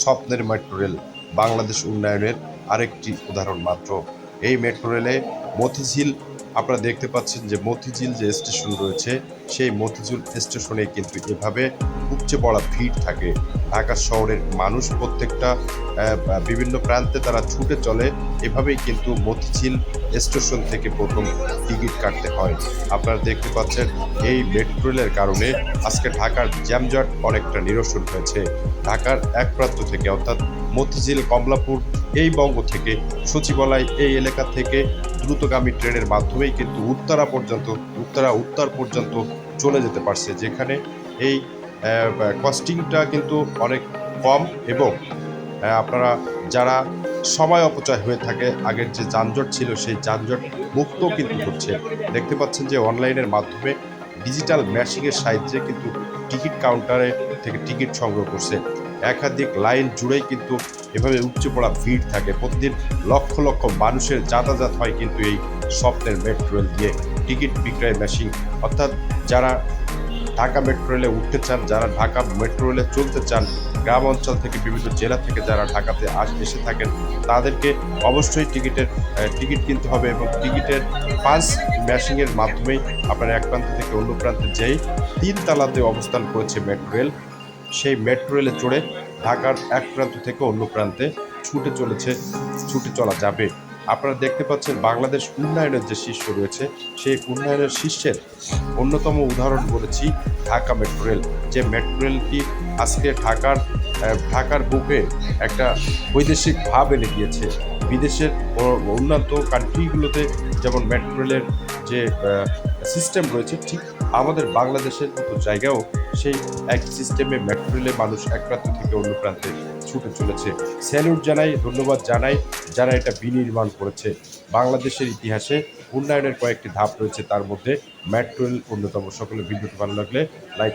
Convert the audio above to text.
স্বপ্নের metro rail Bangladesh উন্নয়নের আরেকটি উদাহরণ মাত্র। এই মেট্রো রেলে মতিঝিল আপনারা দেখতে পাচ্ছেন যে মতিঝিল যে স্টেশন রয়েছে, সেই মতিঝিল স্টেশনে কিন্তু এভাবে উপচে পড়া ভিড় থাকে। ঢাকা শহরের মানুষ প্রত্যেকটা বিভিন্ন প্রান্তে তারা ছুটে চলে। এভাবেই কিন্তু মতিঝিল স্টেশন থেকে প্রথম টিকিট কাটতে হয়। আপনারা দেখতে পাচ্ছেন, এই মেট্রো রেলের কারণে আজকে ঢাকার জ্যামজট অনেকটা নিরসন হয়েছে। ঢাকার এক প্রান্ত থেকে, অর্থাৎ মতিঝিল কমলাপুর এই বঙ্গ থেকে সচিবালয় এই এলাকা থেকে দ্রুতগামী ট্রেনের মাধ্যমেই কিন্তু উত্তরা পর্যন্ত, উত্তরা, উত্তর পর্যন্ত চলে যেতে পারছে, যেখানে এই কস্টিংটা কিন্তু অনেক কম এবং আপনারা যারা সময় অপচয় হয়ে থাকে, আগের যে যানজট ছিল সেই যানজট মুক্ত কিন্তু হচ্ছে। দেখতে পাচ্ছেন যে অনলাইনের মাধ্যমে ডিজিটাল ম্যাশিংয়ের সাহায্যে কিন্তু টিকিট কাউন্টারে থেকে টিকিট সংগ্রহ করছে। একাধিক লাইন জুড়েই কিন্তু এভাবে উপচে পড়া ভিড় থাকে। প্রতিদিন লক্ষ লক্ষ মানুষের যাতায়াত হয় কিন্তু এই স্বপ্নের মেট্রো রেল দিয়ে। টিকিট বিক্রয় মেশিন, অর্থাৎ যারা ঢাকা মেট্রো রেলে উঠতে চান, যারা ঢাকা মেট্রো রেলে চলতে চান, গ্রাম অঞ্চল থেকে বিভিন্ন জেলা থেকে যারা ঢাকাতে আস, এসে থাকেন, তাদেরকে অবশ্যই টিকিটের টিকিট কিনতে হবে এবং টিকিটের পাঁচ ম্যাশিংয়ের মাধ্যমেই আপনারা এক প্রান্ত থেকে অন্য প্রান্তে যেই তিন তালাতে অবস্থান করেছে মেট্রো রেল। সেই মেট্রো রেলে চড়ে ঢাকার এক প্রান্ত থেকে অন্য প্রান্তে ছুটে চলেছে, ছুটে চলা যাবে। আপনারা দেখতে পাচ্ছেন বাংলাদেশ উন্নয়নের যে শীর্ষ রয়েছে, সেই উন্নয়নের শীর্ষের অন্যতম উদাহরণ বলেছি ঢাকা মেট্রো রেল। যে মেট্রো রেলটি আজকে ঢাকার ঢাকার বুকে একটা বৈদেশিক ভাব এনে দিয়েছে। বিদেশের উন্নত কান্ট্রিগুলোতে যেমন মেট্রো রেলের যে সিস্টেম রয়েছে, ঠিক আমাদের বাংলাদেশের মতো জায়গাও সেই এক সিস্টেমে মেট্রো মানুষ এক প্রান্ত থেকে অন্য প্রান্তে ছুটে চলেছে। স্যালুট জানাই, ধন্যবাদ জানাই যারা এটা বিনির্মাণ করেছে। বাংলাদেশের ইতিহাসে উন্নয়নের কয়েকটি ধাপ রয়েছে তার মধ্যে। মেট্রো রেল অন্যতম। সকলে বিদ্যুৎ ভালো লাগলে লাইক